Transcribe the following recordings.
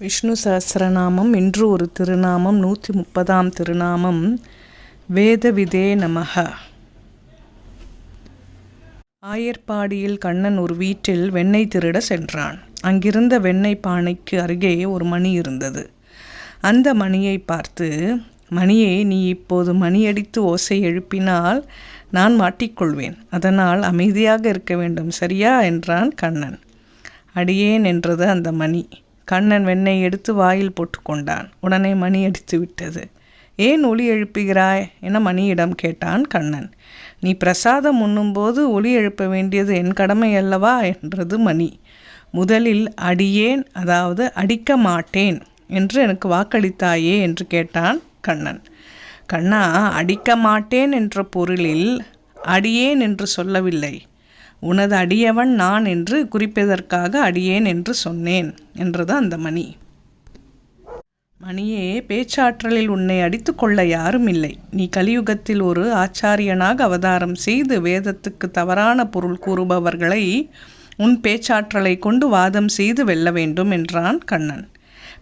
விஷ்ணு சஹஸ்ரநாமம் இன்று ஒரு திருநாமம் நூற்றி முப்பதாம் திருநாமம். வேதவிதே நமக. ஆயர்பாடியில் கண்ணன் ஒரு வீட்டில் வெண்ணெய் திருட சென்றான். அங்கிருந்த வெண்ணெய் பானைக்கு அருகே ஒரு மணி இருந்தது. அந்த மணியை பார்த்து மணியே நீ இப்போது மணியடித்து ஓசை எழுப்பினால் நான் மாட்டிக்கொள்வேன். அதனால் அமைதியாக இருக்க வேண்டும் சரியா? என்றான் கண்ணன். அடியேன் என்றது அந்த மணி. கண்ணன் வெண்ணெய் எடுத்து வாயில் போட்டுக்கொண்டான். உடனே மணி அடித்து விட்டது. ஏன் ஒளி எழுப்புகிறாய்? என மணியிடம் கேட்டான் கண்ணன். நீ பிரசாதம் உண்ணும்போது ஒளி எழுப்ப வேண்டியது என் கடமை அல்லவா? என்றது மணி. முதலில் அடியேன் அதாவது அடிக்க மாட்டேன் என்று எனக்கு வாக்களித்தாயே? என்று கேட்டான் கண்ணன். கண்ணா அடிக்க மாட்டேன் என்ற பொருளில் அடியேன் என்று சொல்லவில்லை. உனது அடியவன் நான் என்று குறிப்பதற்காக அடியேன் என்று சொன்னேன் என்றது அந்த மணி. மணியே பேச்சாற்றலில் உன்னை அடித்து கொள்ள யாரும் இல்லை. நீ கலியுகத்தில் ஒரு ஆச்சாரியனாக அவதாரம் செய்து வேதத்துக்கு தவறான பொருள் கூறுபவர்களை உன் பேச்சாற்றலை கொண்டு வாதம் செய்து வெல்ல வேண்டும் என்றான் கண்ணன்.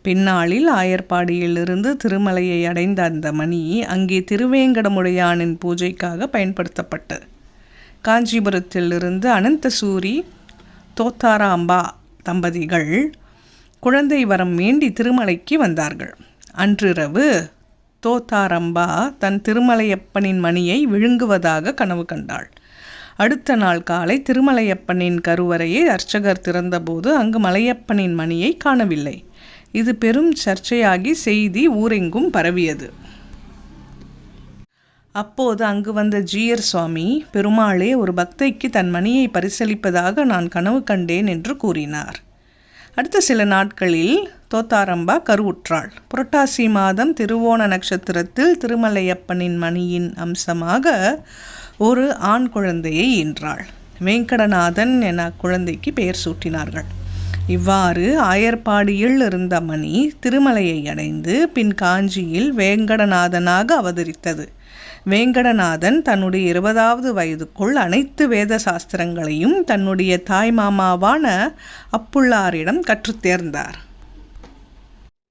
பின்னாளில் ஆயர்பாடியிலிருந்து திருமலையை அடைந்த அந்த மணி அங்கே திருவேங்கடமுடையானின் பூஜைக்காக பயன்படுத்தப்பட்டது காஞ்சிபுரத்திலிருந்து அனந்தசூரி தோத்தாராம்பா தம்பதிகள் குழந்தை வரம் வேண்டி திருமலைக்கு வந்தார்கள். அன்றிரவு தோத்தாரம்பா தன் திருமலையப்பனின் மணியை விழுங்குவதாக கனவு கண்டாள். அடுத்த நாள் காலை திருமலையப்பனின் கருவறையை அர்ச்சகர் திறந்தபோது அங்கு மலையப்பனின் மணியை காணவில்லை. இது பெரும் சர்ச்சையாகி செய்தி ஊரெங்கும் பரவியது. அப்போது அங்கு வந்த ஜீயர் சுவாமி பெருமாளே ஒரு பக்தைக்கு தன் மணியை பரிசளிப்பதாக நான் கனவு கண்டேன் என்று கூறினார். அடுத்த சில நாட்களில் தோத்தாரம்பா கருவுற்றாள். புரட்டாசி மாதம் திருவோண நட்சத்திரத்தில் திருமலையப்பனின் மணியின் அம்சமாக ஒரு ஆண் குழந்தையை ஈன்றாள். வெங்கடநாதன் என அக்குழந்தைக்கு பெயர் சூட்டினார்கள். இவ்வாறு ஆயர்பாடியில் இருந்த மணி திருமலையை அடைந்து பின் காஞ்சியில் வேங்கடநாதனாக அவதரித்தது. வேங்கடநாதன் தன்னுடைய இருபதாவது வயதுக்குள் அனைத்து வேத சாஸ்திரங்களையும் தன்னுடைய தாய் மாமாவான அப்புள்ளாரிடம் கற்றுத்தேர்ந்தார்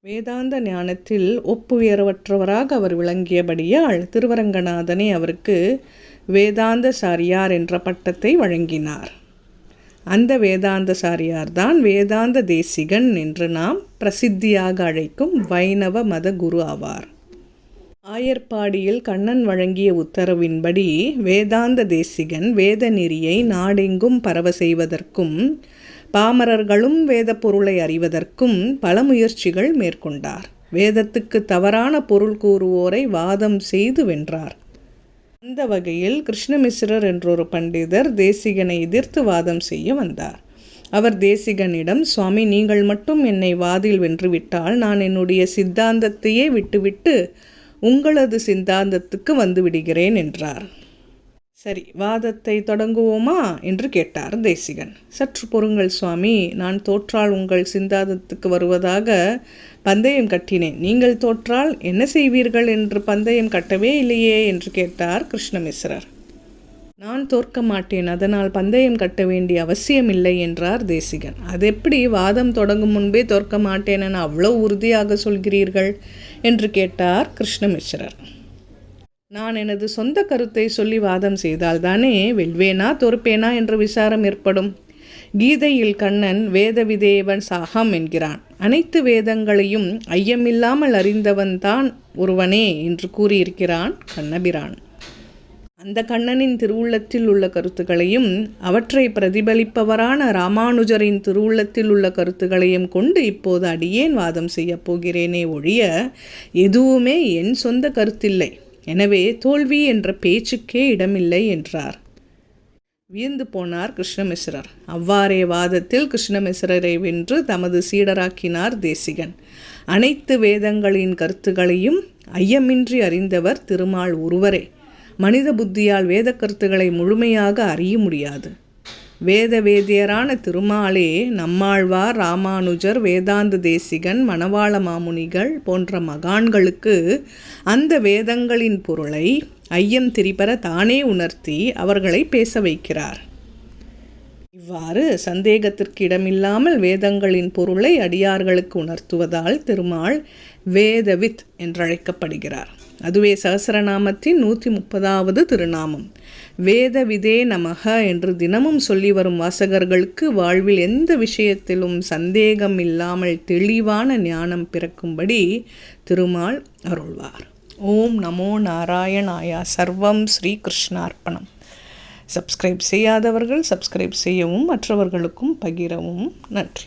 வேதாந்த ஞானத்தில் ஒப்புயர்வற்றவராக அவர் விளங்கியபடியால் திருவரங்கநாதனே அவருக்கு வேதாந்த சாரியார் என்ற பட்டத்தை வழங்கினார். அந்த வேதாந்த சாரியார் தான் வேதாந்த தேசிகன் என்று நாம் பிரசித்தியாக அழைக்கும் வைணவ மத குரு ஆவார். ஆயர்பாடியில் கண்ணன் வழங்கிய உத்தரவின்படி வேதாந்த தேசிகன் வேத நெறியை நாடெங்கும் பரவ செய்வதற்கும் பாமரர்களும் வேத பொருளை அறிவதற்கும் பல முயற்சிகள் மேற்கொண்டார். வேதத்துக்கு தவறான பொருள் கூறுவோரை வாதம் செய்து வென்றார். அந்த வகையில் கிருஷ்ணமிஸ்ரர் என்றொரு பண்டிதர் தேசிகனை எதிர்த்து வாதம் செய்ய வந்தார். அவர் தேசிகனிடம் சுவாமி நீங்கள் மட்டும் என்னை வாதில் வென்றுவிட்டால் நான் என்னுடைய சித்தாந்தத்தையே விட்டுவிட்டு உங்களது சித்தாந்தத்துக்கு வந்து விடுகிறேன் என்றார். சரி வாதத்தை தொடங்குவோமா? என்று கேட்டார் தேசிகன். சற்று பொறுங்கள் சுவாமி நான் தோற்றால் உங்கள் சிந்தாந்தத்துக்கு வருவதாக பந்தயம் கட்டினேன். நீங்கள் தோற்றால் என்ன செய்வீர்கள் என்று பந்தயம் கட்டவே இல்லையே? என்று கேட்டார் கிருஷ்ணமிஸ்ரர். நான் தோற்க மாட்டேன் அதனால் பந்தயம் கட்ட வேண்டிய அவசியமில்லை என்றார் தேசிகன். அது எப்படி வாதம் தொடங்கும் முன்பே தோற்க மாட்டேன் என அவ்வளோ உறுதியாக சொல்கிறீர்கள்? என்று கேட்டார் கிருஷ்ணமிஸ்ரர். நான் எனது சொந்த கருத்தை சொல்லி வாதம் செய்தால் தானே வெல்வேனா தோற்பேனா என்ற விசாரம் ஏற்படும். கீதையில் கண்ணன் வேதவிதேவன் சாகம் என்கிறான். அனைத்து வேதங்களையும் ஐயமில்லாமல் அறிந்தவன் தான் ஒருவனே என்று கூறியிருக்கிறான் கண்ணபிரான். அந்த கண்ணனின் திருவுள்ளத்தில் உள்ள கருத்துக்களையும் அவற்றை பிரதிபலிப்பவரான ராமானுஜரின் திருவுள்ளத்தில் உள்ள கருத்துக்களையும் கொண்டு இப்போது அடியேன் வாதம் செய்யப் போகிறேனே ஒழிய எதுவுமே என் சொந்த கருத்தில்லை. எனவே தோல்வி என்ற பேச்சுக்கே இடமில்லை என்றார். வியந்து போனார் கிருஷ்ணமிஸ்ரர். அவ்வாறே வாதத்தில் கிருஷ்ணமிஸ்ரரை வென்று தமது சீடராக்கினார் தேசிகன். அனைத்து வேதங்களின் கருத்துகளையும் ஐயமின்றி அறிந்தவர் திருமால் ஒருவரே. மனித புத்தியால் வேத கருத்துக்களை முழுமையாக அறிய முடியாது. வேத வேதியரான திருமாலே நம்மாழ்வார் ராமானுஜர் வேதாந்த தேசிகன் மணவாள மாமுனிகள் போன்ற மகான்களுக்கு அந்த வேதங்களின் பொருளை ஐயம் திரிபர தானே உணர்த்தி அவர்களை பேச வைக்கிறார். இவ்வாறு சந்தேகத்திற்கு இடமில்லாமல் வேதங்களின் பொருளை அடியார்களுக்கு உணர்த்துவதால் திருமால் வேதவித் என்றழைக்கப்படுகிறார். அதுவே சகசரநாமத்தின் நூற்றி முப்பதாவது திருநாமம். வேத விதே நமக என்று தினமும் சொல்லி வரும் வாசகர்களுக்கு வாழ்வில் எந்த விஷயத்திலும் சந்தேகம் இல்லாமல் தெளிவான ஞானம் பிறக்கும்படி திருமால் அருள்வார். ஓம் நமோ நாராயணாயா சர்வம் ஸ்ரீ கிருஷ்ணார்ப்பணம் சப்ஸ்கிரைப் செய்யாதவர்கள் சப்ஸ்கிரைப் செய்யவும் மற்றவர்களுக்கும் பகிரவும். நன்றி.